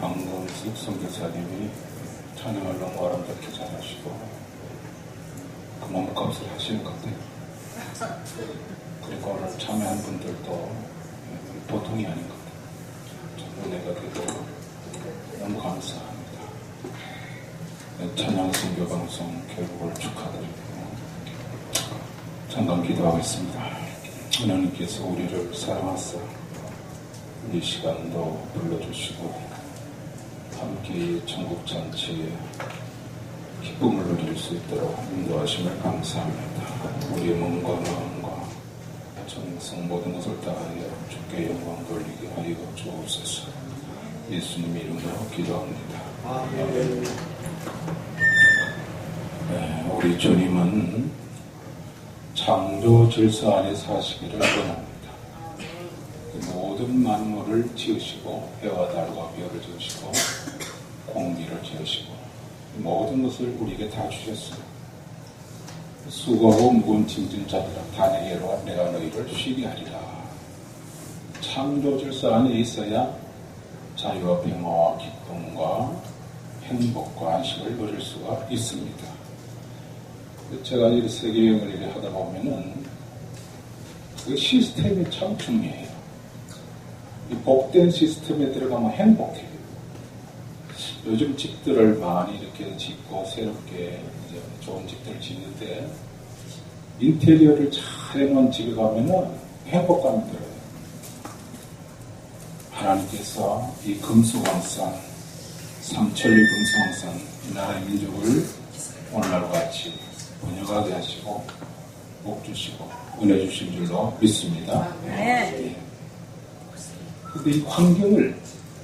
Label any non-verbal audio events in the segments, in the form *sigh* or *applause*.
방금숙 선교사님이 찬양을 너무 아름답게 잘하시고 그 몸값을 하시는 것 같아요. 그리고 오늘 참여한 분들도 보통이 아닌 것 같아요. 은혜가 되도록 너무 감사합니다. 찬양 선교 방송 결국을 축하드리고 잠깐 기도하겠습니다. 하나님께서 우리를 사랑하사 이 시간도 불러주시고 함께 천국 잔치에 기쁨을 누릴 수 있도록 인도하심을 감사합니다. 우리의 몸과 마음과 정성 모든 것을 다하여 주께 영광 돌리게 하여 주옵소서. 예수님 이름으로 기도합니다. 네, 우리 주님은 창조 질서 안에 사시기를 원합니다. 모든 만물을 지으시고 해와 달과 별을 지으시고 *laughs* 공기를 지으시고 모든 것을 우리에게 다 주셨어요. 수고하고 무거운 짐진 자들아 다 내게로 내가 너희를 쉬게 하리라. 창조 질서 안에 있어야 자유와 평화와 기쁨과 행복과 안식을 누릴 수가 있습니다. 제가 이 세계여행을 하다 보면은 그 시스템이 참 중요해요. 이 복된 시스템에 들어가면 행복해요. 요즘 집들을 많이 이렇게 짓고 새롭게 이제 좋은 집들을 짓는데 인테리어를 잘 해놓은 집에 가면은 행복감이 들어요. 하나님께서 이 금수강산, 삼천리 금수강산, 이 나라의 민족을 오늘날 같이 번역하게 하시고 복 주시고 은혜 주신 줄로 믿습니다. 네. 근데 이 환경을,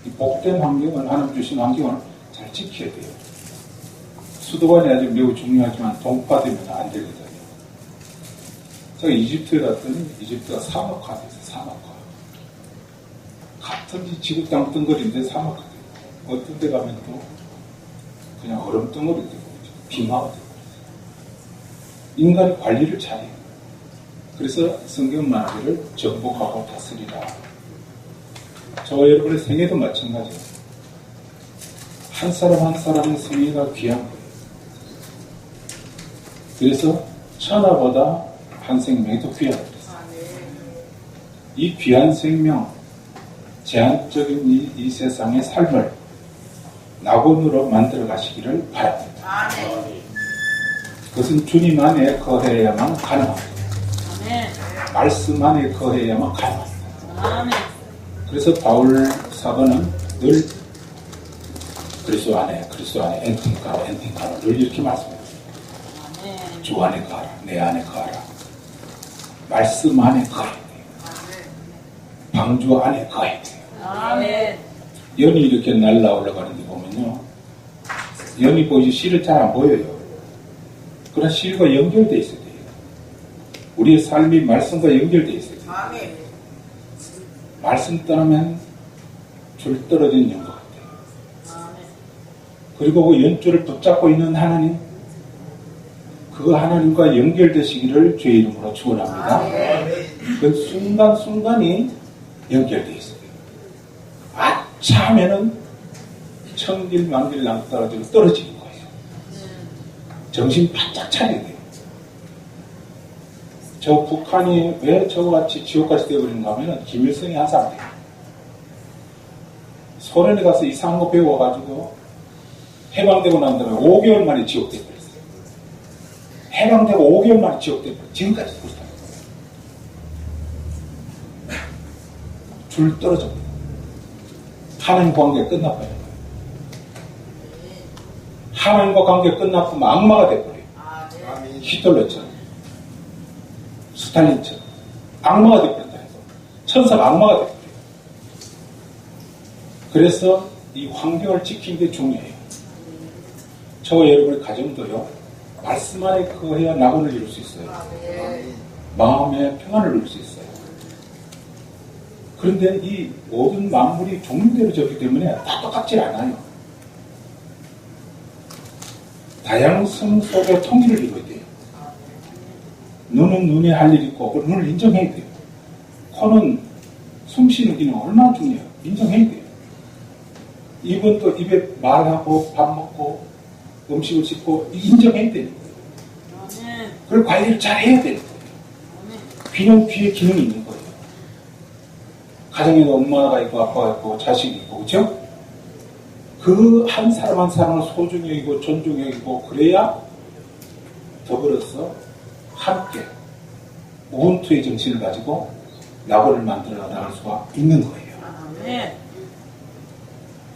이 복된 환경을, 하나님 주신 환경을 잘 지켜야 돼요. 수도관이 아주 매우 중요하지만 동파되면 안 되거든요. 제가 이집트에 갔더니 이집트가 사막화 됐어요, 사막화. 같은 지구 땅 덩어리인데 사막화 돼요. 어떤 데 가면 또 그냥 얼음 덩어리 되고 빙하가 되고 인간이 관리를 잘해요. 그래서 성경 말하기를 정복하고 다스리라. 저와 여러분의 생애도 마찬가지예요. 한 사람 한 사람의 생애가 귀한 거예요. 그래서 천하보다 한 생명이 더 귀하다 그랬어요. 이 귀한 생명, 제한적인 이, 이 세상의 삶을 낙원으로 만들어 가시기를 바랍니다. 그것은 주님 안에 거해야만 가능합니다. 말씀 안에 거해야만 가능합니다. 그래서 바울 사도는 늘 그리스도 안에 그리스도 안에 엔팅카라 엔팅카라 늘 이렇게 말씀해요. 주 안에 가라 내 안에 가라 말씀 안에 돼요. 방주 안에 가야 돼요. 연이 이렇게 날라 올라가는 데 보면요. 연이 보이지 실을 잘 안 보여요. 그러나 실과 연결되어 있어야 돼요. 우리의 삶이 말씀과 연결되어. 말씀 떠나면 줄 떨어지는 것 같아요. 그리고 그 연줄을 붙잡고 있는 하나님, 그 하나님과 연결되시기를 주의 이름으로 축원합니다. 그 순간순간이 연결되어 있어요. 아차 하면은 천길 만길 낭떠러지고 떨어지는 거예요. 정신 바짝 차려야 돼요. 저 북한이 왜 저같이 지옥같이 되어버린가 하면 김일성이 한 사람이에요. 소련에 가서 이상한 거 배워가지고 해방되고 난 다음에 5개월 만에 지옥 되어버렸어요. 해방되고 5개월 만에 지옥 되어버렸어요. 지금까지 그렇다. 줄 떨어져 버려요. 하나님 관계 끝나버려요. 하나님과 관계 끝나면 악마가 돼버려요. 히틀러처럼. 스탈린처럼. 악마가 돼버린다 해서. 천사가 악마가 돼버려요. 그래서 이 환경을 지키는 게 중요해요. 저와 여러분의 가정도요, 말씀 안에 거해야 낙원을 이룰 수 있어요. 마음의 평안을 이룰 수 있어요. 그런데 이 모든 만물이 종류대로 졌기 때문에 다 똑같지 않아요. 다양성 속에 통일을 이루어야 돼요. 눈은 눈에 할 일이 있고, 그 눈을 인정해야 돼요. 코는 숨 쉬는 기능 얼마나 중요해요. 인정해야 돼요. 입은 또 입에 말하고 밥 먹고 음식을 씻고 인정해야. 아멘. 그걸 관리를 잘 해야. 아멘. 귀는 귀에 기능이 있는 거예요. 가정에도 엄마가 있고 아빠가 있고 자식이 있고 그죠? 그 한 사람 한 사람을 소중히 여기고 존중히 여기고 그래야 더불어서 함께 우분투의 정신을 가지고 나고를 만들어 나갈 수가 있는 거예요. 아멘.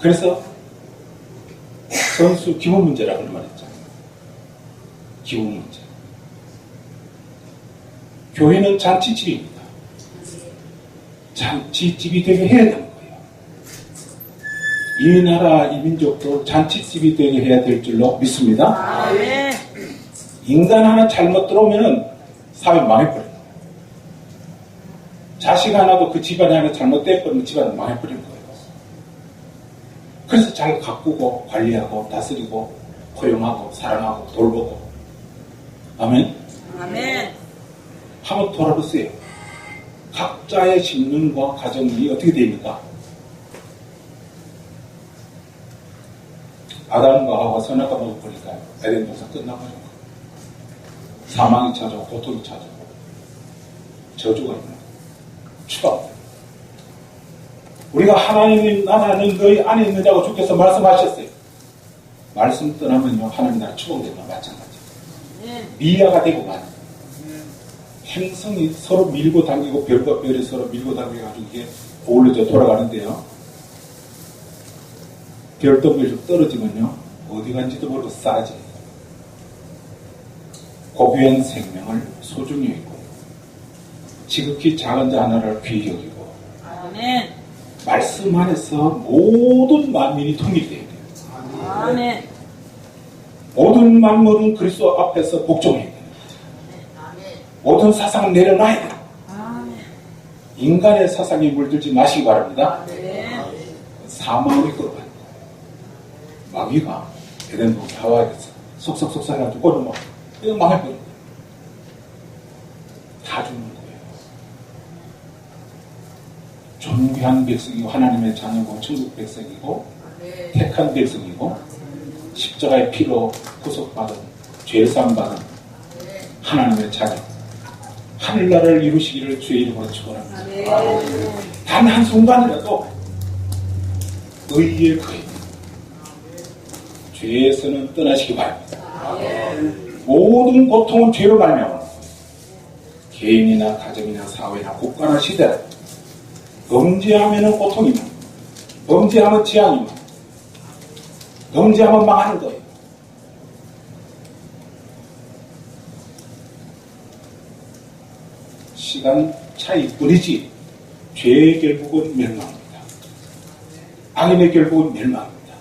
그래서 선수 기본 문제라고 말했잖아요. 기본 문제. 교회는 잔치집입니다. 잔치집이 되게 해야 되는 거예요. 이 나라, 이 민족도 잔치집이 되게 해야 될 줄로 믿습니다. 아멘. 인간 하나 잘못 들어오면은 사회 망해버려요. 자식 하나도 그 집안에 하나 잘못돼버리면 집안은 망해버린 거예요. 그래서 잘 가꾸고 관리하고 다스리고 포용하고 사랑하고 돌보고 아멘 아멘. 한번 돌아보세요. 각자의 신분과 가정이 어떻게 됩니까? 아담과 하와 선악과 먹어보니까 에덴 동산 끝나버린 거예요. 사망이 찾아오고 고통이 찾아오고 저주가 있는. 추가. 우리가 하나님 나라는 너희 안에 있느냐고 주께서 말씀하셨어요. 말씀 떠나면요 하나님 나라 거 마찬가지. 미아가 되고 거예요. 행성이 서로 밀고 당기고 별과 별이 서로 밀고 당겨가지고 이게 어울려져 돌아가는데요. 별똥별이 떨어지면요 어디 간지도 모르고 사라집니다. 고귀한 생명을 소중히 여기고 지극히 작은 자 하나를 귀히 여기고 아멘. 말씀 안에서 모든 만민이 통일돼야 돼요. 아멘. 모든 만물은 그리스도 앞에서 복종해야 돼요. 모든 사상은 내려놔야 돼요. 인간의 사상에 물들지 마시기 바랍니다. 아멘. 사망의 끌어가는 거예요. 마귀가 에덴 동산 하와에서 속속속 살아가지고 막 이거 망해버린 거예요. 다 죽는 거예요. 존귀한 백성이고 하나님의 자녀고 천국 백성이고 택한 백성이고 십자가의 피로 구속받은 죄상 받은 하나님의 자녀 하늘나라를 이루시기를 주의 이름으로 축원합니다. 아멘. 단 한 순간이라도 의의 거인 죄에서는 떠나시기 바랍니다. 모든 고통은 죄로 말미암아 개인이나 가정이나 사회나 국가나 시대 범죄하면 고통이면 범죄하면 재앙이면 범죄하면 망하는 거예요. 시간 차이뿐이지 죄의 결국은 멸망입니다. 악인의 결국은 멸망입니다.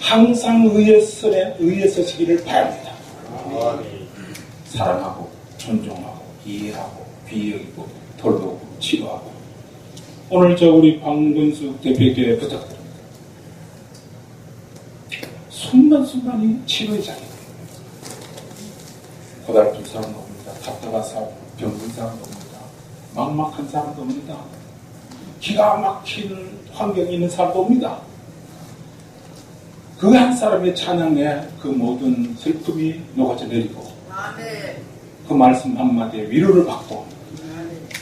항상 의의 선에 의에 서시기를 바랍니다. 사랑하고 존중하고 이해하고 귀히 여기고 돌보고 치료하고 오늘 저 우리 방근숙 대표에게 부탁드립니다. 순간순간이 치료의 장입니다. 고달픈 사람도 옵니다. 답답한 사람, 병든 사람도 옵니다. 막막한 사람도 옵니다. 기가 막히는 환경에 있는 사람도 옵니다. 그 한 사람의 찬양에 그 모든 슬픔이 녹아져 내리고 그 말씀 한마디에 위로를 받고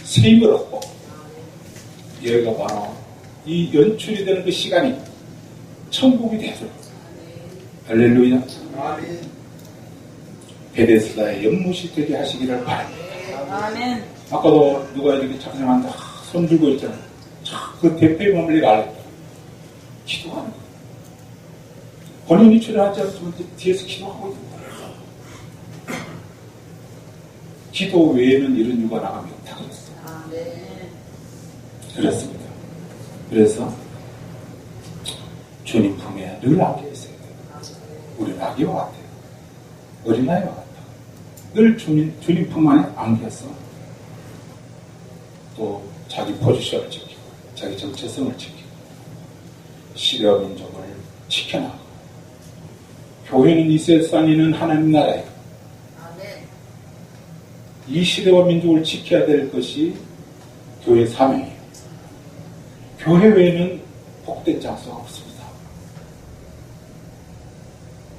세임을 얻고 여기가 바로 이 연출이 되는 그 시간이 천국이 되도록 할렐루야 베데스다의 연못이 되게 하시기를 바랍니다. 아멘. 아까도 누가 이렇게 찬양한다 손 들고 있잖아요. 자, 그 대표의 마음을 내가 알겠다. 기도하는 거예요. 본인이 출연하지 않지만 뒤에서 기도하고 있는 거예요. 기도 외에는 이런 유가 나가면 없다 그랬어요. 아멘. 그렇습니다. 그래서 주님 품에 늘 안겨 있어야 돼요. 우리는 아기와 같아요. 어린아이와 같아요. 늘 주님, 주님 품 안에 안겨서 또 자기 포지션을 지키고 자기 정체성을 지키고 시대와 민족을 지켜나가고 교회는 이 세상에 있는 하나님 나라예요. 이 시대와 민족을 지켜야 될 것이 교회 사명이에요. 교회 외에는 복된 장소가 없습니다.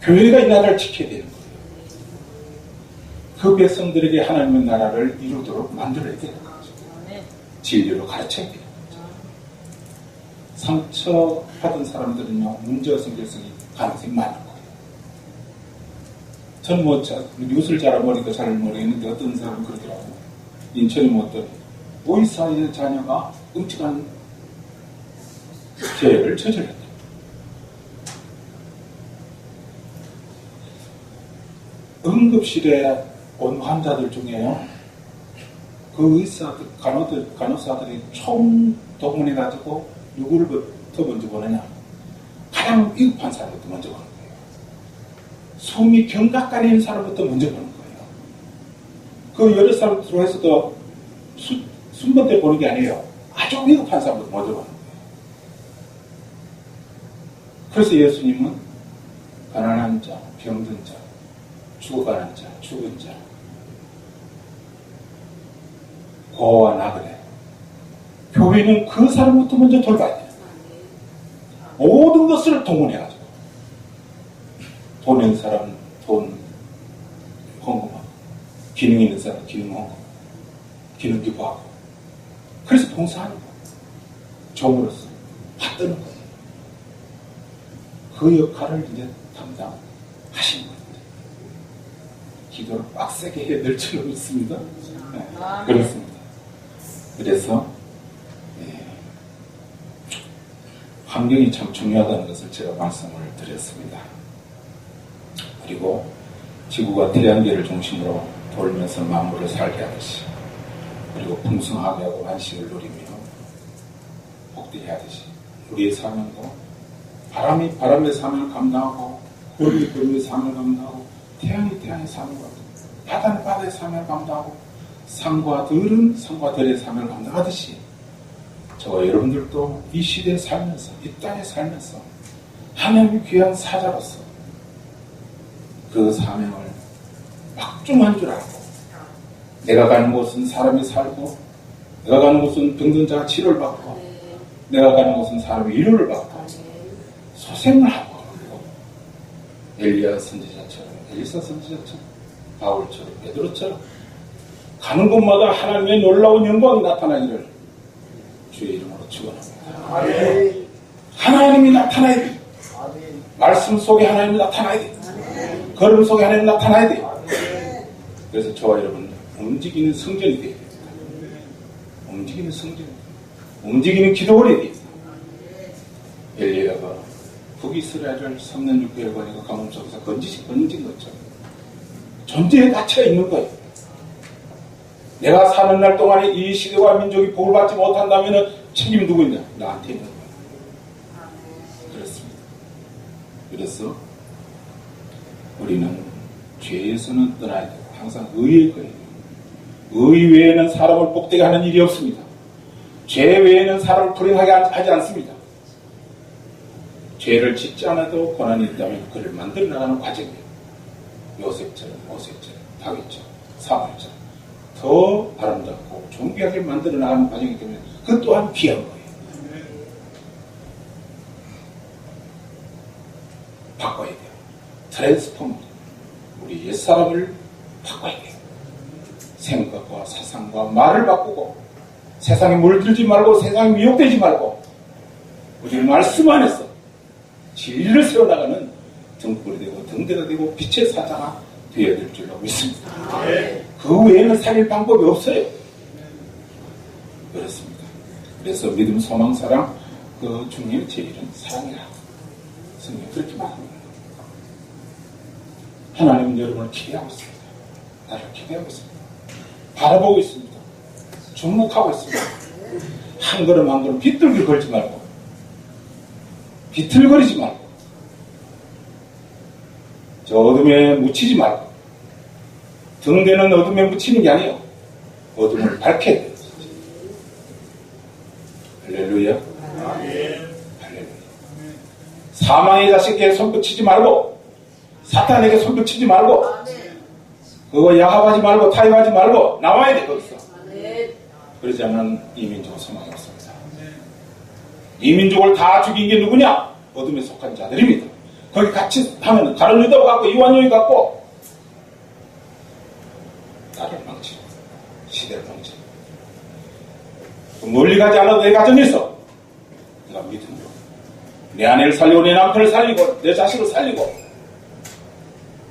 교회가 이 나라를 지켜야 되는 거예요. 그 백성들에게 하나님의 나라를 이루도록 만들어야 되는 거죠. 진리로 가르쳐야 되는 거죠. 상처받은 사람들은요, 문제가 생길 가능성이 많은 거 예요. 전 뭐, 자, 뉴스를 잘 모르니까 잘 모르겠는데 어떤 사람은 그러더라고요. 인천에 뭐 어떤 의사의 자녀가 끔찍한 죄를 저질렀다. 응급실에 온 환자들 중에요. 그 의사들, 간호들, 간호사들이 총 동원해가지고 누구를부터 먼저 보느냐. 가장 위급한 사람부터 먼저 거 경각간에 있는 사람부터 먼저 보는 거예요. 그 여러 사람 들어와서도 순번대 보는 게 아니에요. 아주 위급한 사람부터 먼저 보는 거예요. 그래서 예수님은 가난한 자, 병든 자, 죽어가는 자, 죽은 자, 고와 나그네. 교회는 그 사람부터 먼저 돌봐야 돼요. 모든 것을 동원해가 있는 사람 돈 헌금하고, 기능 있는 사람 기능 헌금, 기능 기부하고. 그래서 봉사하는 거예요. 종으로서 받드는 거예요. 그 역할을 이제 담당하신 거예요. 기도를 빡세게 해야 될 줄로 믿습니다. 네, 그렇습니다. 그래서 예, 환경이 참 중요하다는 것을 제가 말씀을 드렸습니다. 그리고 지구가 태양계를 중심으로 돌면서 만물을 살게 하듯이 그리고 풍성하게 하고 안식을 누리며 복되게 하듯이 우리의 사명도 바람이 바람의 사명을 감당하고 구름이 구름의 사명을 감당하고 태양이 태양의 사명을 감당하고 바다는 바다의 사명을 감당하고 산과 들은 산과 들의 사명을 감당하듯이 저와 여러분들도 이 시대에 살면서 이 땅에 살면서 하나님의 귀한 사자로서 그 사명을 막중한 줄 알고 내가 가는 곳은 사람이 살고 내가 가는 곳은 병든 자가 치료를 받고 내가 가는 곳은 사람이 위로를 받고 소생을 하고 엘리야 선지자처럼 엘리사 선지자처럼 바울처럼 베드로처럼 가는 곳마다 하나님의 놀라운 영광이 나타나기를 주의 이름으로 축원합니다. 하나님이 나타나야 돼. 말씀 속에 하나님이 나타나야 돼. 걸음 속에 하나님 나타나야 돼. 그래서 저와 여러분 움직이는 성전이 되어야 됩니다. 움직이는 성전, 움직이는 기도원이 되어야 됩니다. 엘리야가 북이스라엘을 3년 6개월 거니까 가뭄 속에서 건지시 건진 것처럼 존재의 가치가 있는 거예요. 내가 사는 날 동안에 이 시대와 민족이 복을 받지 못한다면 책임 누구 있냐? 나한테 있는 거예요. 그렇습니다. 그래서 우리는 죄에서는 떠나야 되고 항상 의의 거예요. 의 외에는 사람을 복되게 하는 일이 없습니다. 죄 외에는 사람을 불행하게 하지 않습니다. 죄를 짓지 않아도 고난이 있다면 그를 만들어 나가는 과정이에요. 요셉처럼, 모세처럼, 다윗처럼, 사무엘처럼 더 아름답고 존귀하게 만들어 나가는 과정이기 때문에 그 또한 귀한 거예요. 바꿔야 돼요. 트랜스포머. 우리 옛사람을 바꿔야 돼요. 생각과 사상과 말을 바꾸고 세상에 물들지 말고 세상에 미혹되지 말고 우리 말씀 안에서 진리를 세워나가는 등불이 되고 등대가 되고 빛의 사자가 되어야 될 줄로 믿습니다. 그 외에는 살릴 방법이 없어요. 그렇습니다. 그래서 믿음, 소망, 사랑 그 중에 제일은 사랑이라. 성경 그렇게 말합니다. 하나님은 여러분을 기대하고 있습니다. 나를 기대하고 있습니다. 바라보고 있습니다. 주목하고 있습니다. 한 걸음 한 걸음 비뚤게 걸지 말고 비틀거리지 말고 저 어둠에 묻히지 말고 등대는 어둠에 묻히는 게 아니에요. 어둠을 밝혀야 돼요. 할렐루야. 할렐루야. 사망의 자식에게 손붙이지 말고 사탄에게 손붙이지 말고 그거 야합하지 말고 타협하지 말고 나와야 돼 거기서. 그러지 않으면 이 민족은 소망이 없습니다. 이 민족을 다 죽인 게 누구냐? 어둠에 속한 자들입니다. 거기 같이 하면 가론 유다가 갖고 이완용이 갖고 나를 망치, 시대를 망치. 멀리 가지 않아도 내 가정에서 내가 믿음으로 내 아내를 살리고 내 남편을 살리고 내 자식을 살리고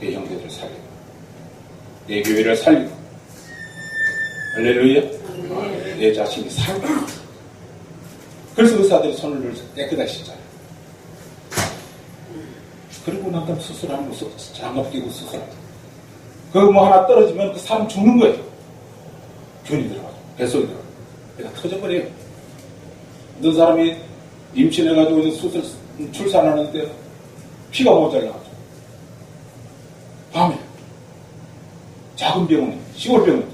내 형제들을 살리고 내 교회를 살리고. 할렐루야. 내 자신이 살고. 그래서 의사들이 손을 들어서 깨끗하게 씻잖아요. 그리고 난 다음 수술하는 거 수- 장갑 끼고 수술하고. 그거 뭐 하나 떨어지면 그 사람 죽는 거예요. 균이 들어가죠 뱃속에 들어가요 내가 터져버려요. 어떤 사람이 임신해가지고 수술 출산하는데 피가 모자라가지고 밤에 작은 병원에 시골 병원에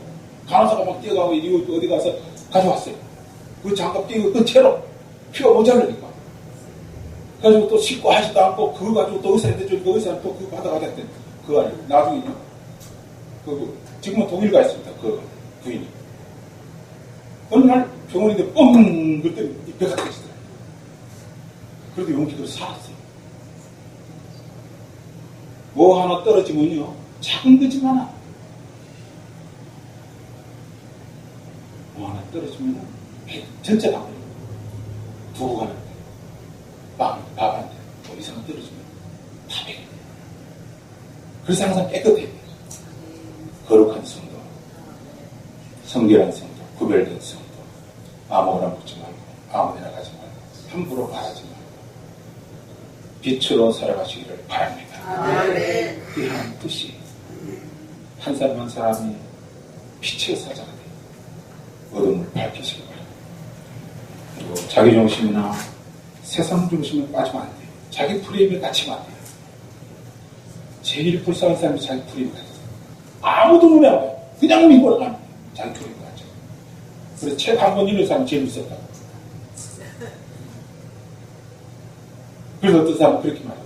간호사가 막 뛰어가고 이거 어디 가서 가져왔어요. 그 장갑 끼고 그 채로 피가 모자라니까. 그래가지고 또 씻고 하지도 않고 그거 가지고 또 의사한테 좀그 의사는 또 그거 받아가야 돼. 그거 아니고 나중에는 그 지금은 독일 가 있습니다. 그 부인이. 어느 날 병원인데 뻥 그때 이 배가 터지더라고요. 그래도 용기로 살았어요. 뭐 하나 떨어지면요. 작은 거지만 뭐 하나 떨어지면 배 전체 다 버려요. 두고 가는데 빵, 밥한테 뭐 이상한 거 떨어지면 다 베려요. 그래서 항상 깨끗해야 돼요. 거룩한 성도, 성결한 성도, 구별된 성도, 아무거나 묻지 말고 아무데나 가지 말고 함부로 말하지 말고 빛으로 살아가시기를 바랍니다. 아멘. 이 하나님 뜻이 한 사람 한 사람이 빛의 사자가. 어둠을 밝히시기 바랍니다. 자기 중심이나 세상 중심에 빠지면 안 돼요. 자기 프레임에 갇히면 안 돼요. 제일 불쌍한 사람이 자기 프레임에 갇혀요. 아무도 눈에 안 봐요. 그냥 믿고 가는 거예요. 자기 프레임에 갇혀. 그래서 책 한 권 읽는 사람 제일 무섭다. 그래서 어떤 사람은 그렇게 말해요.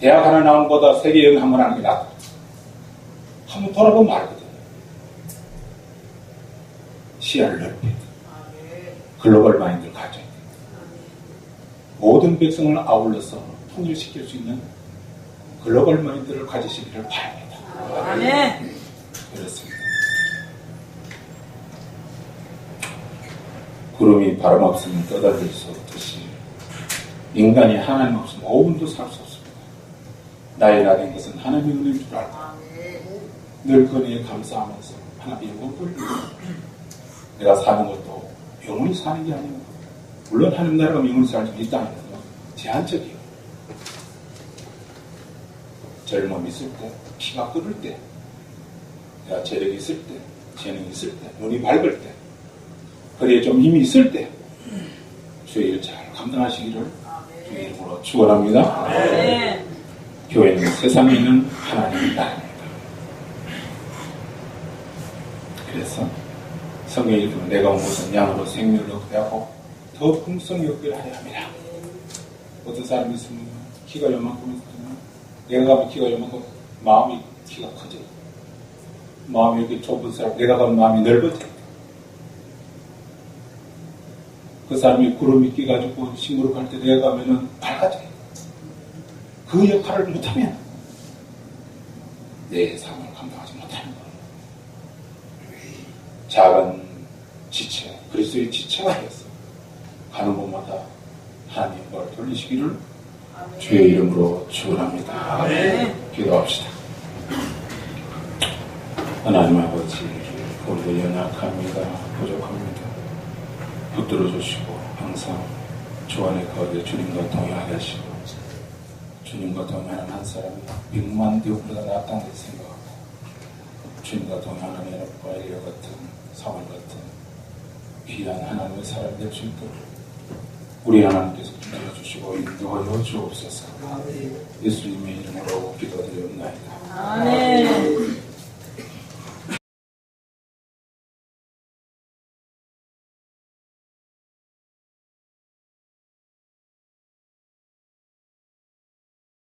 대학 하나 나온 것보다 세계 여행 한 번 하는 게 낫다. 한번 돌아보면 알거든요. 시야를 넓게 글로벌 마인드를 가져야 돼요. 모든 백성을 아울러서 통일시킬 수 있는 글로벌 마인드를 가지시기를 바랍니다. 아멘. 그렇습니다. 구름이 바람 없으면 떠다닐 수 없듯이 인간이 하나님 없으면 5분도 살 수 없습니다. 나의 나된 것은 하나님의 은혜인 줄 알고 늘 그은혜에 감사하면서 하나님의 영광을 돌리고 내가 사는 것도 영원히 사는 게 아니고 물론 하나님 나라가 영원히 살 수 있다는 것은 제한적이에요. 젊음 있을 때, 피가 끓을 때, 내가 체력이 있을 때, 재능이 있을 때, 눈이 밝을 때, 거리에 좀 힘이 있을 때, 주의 일을 잘 감당하시기를 주의 이름으로 축원합니다. 교회는 세상에 있는 나라입니다. 그래서 성경에 읽으면 내가 온 것은 양으로 생명을 얻게 하고 더 풍성히 얻게 하려 합니다. 어떤 사람이 있으면 키가 요만큼 있으면 내가 가면 키가 요만큼 마음이 키가 커져. 마음이 이렇게 좁은 사람 내가 가면 마음이 넓어져. 그 사람이 구름이 끼가지고 시무룩할 때 내가 가면은 밝아져. 그 역할을 못하면 내 삶을 감당하지 못하는 거예요. 작은 그리스도의 지체가 되었어. 가는 곳마다 하나님 걸 돌리시기를 주의 이름으로 축원합니다. 기도합시다. 하나님 아버지, 우리도 연약합니다. 부족합니다. 붙들어 주시고 항상 주 안에 거기에 주님과 동행하게 하시고 주님과 동행하는 한 사람이 백만 대우보다 낫다는 걸 생각하고 주님과 동행하는 엘리어 같은 사울 같은 귀한 하나님의 사람 될 수 있도록 우리 하나님께서 주여 주시고 인도하여 주옵소서. 예수님의 이름으로 기도드리옵나이다. 아멘.